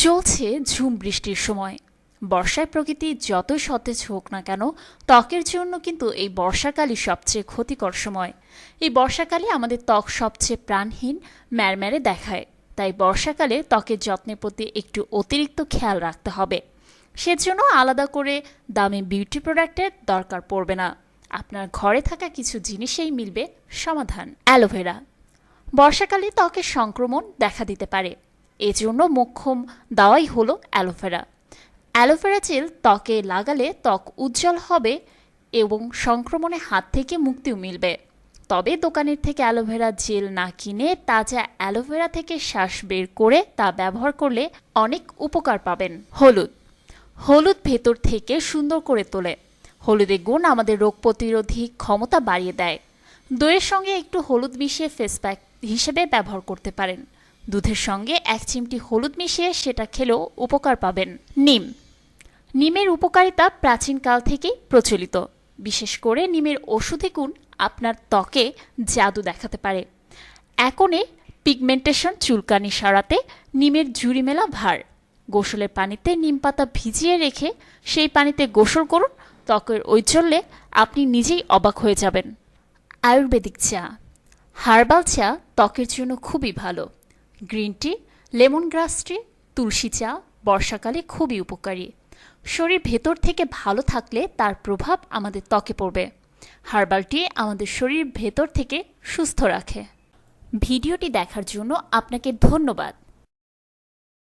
চলছে ঝুম বৃষ্টির সময়। বর্ষায় প্রকৃতি যতই সতেজ হোক না কেন, ত্বকের জন্য কিন্তু এই বর্ষাকালই সবচেয়ে ক্ষতিকর সময়। এই বর্ষাকালে আমাদের ত্বক সবচেয়ে প্রাণহীন ম্যারম্যারে দেখায়। তাই বর্ষাকালে ত্বকের যত্নের প্রতি একটু অতিরিক্ত খেয়াল রাখতে হবে। সেজন্য আলাদা করে দামি বিউটি প্রোডাক্টের দরকার পড়বে না। আপনার ঘরে থাকা কিছু জিনিসেই মিলবে সমাধান। অ্যালোভেরা। বর্ষাকালে ত্বকের সংক্রমণ দেখা দিতে পারে। এজন্য মোক্ষম দাওয়াই হলো অ্যালোভেরা। অ্যালোভেরা জেল ত্বকে লাগালে ত্বক উজ্জ্বল হবে এবং সংক্রমণের হাত থেকে মুক্তিও মিলবে। তবে দোকানের থেকে অ্যালোভেরা জেল না কিনে তাজা অ্যালোভেরা থেকে শ্বাস বের করে তা ব্যবহার করলে অনেক উপকার পাবেন। হলুদ। হলুদ ভেতর থেকে সুন্দর করে তোলে। হলুদের গুণ আমাদের রোগ প্রতিরোধী ক্ষমতা বাড়িয়ে দেয়। দইয়ের সঙ্গে একটু হলুদ মিশিয়ে ফেস প্যাক হিসেবে ব্যবহার করতে পারেন। দুধের সঙ্গে এক চিমটি হলুদ মিশিয়ে সেটা খেলেও উপকার পাবেন। নিম। নিমের উপকারিতা প্রাচীনকাল থেকেই প্রচলিত। বিশেষ করে নিমের ওষুধি গুণ আপনার ত্বকে জাদু দেখাতে পারে। একনে পিগমেন্টেশন চুলকানি সারাতে নিমের ঝুড়ি মেলা ভার। গোসলের পানিতে নিম পাতা ভিজিয়ে রেখে সেই পানিতে গোসল করুন, ত্বকের ঐশ্বল্যে আপনি নিজেই অবাক হয়ে যাবেন। আয়ুর্বেদিক চা। হার্বাল চা ত্বকের জন্য খুবই ভালো। গ্রিন টি লেমন গ্রাস টি, তুলসী চা বর্ষাকালে খুবই উপকারী। শরীর ভেতর থেকে ভালো থাকলে তার প্রভাব আমাদের ত্বকে পড়বে। হার্বাল টি আমাদের শরীর ভেতর থেকে সুস্থ রাখে। ভিডিওটি দেখার জন্য আপনাকে ধন্যবাদ।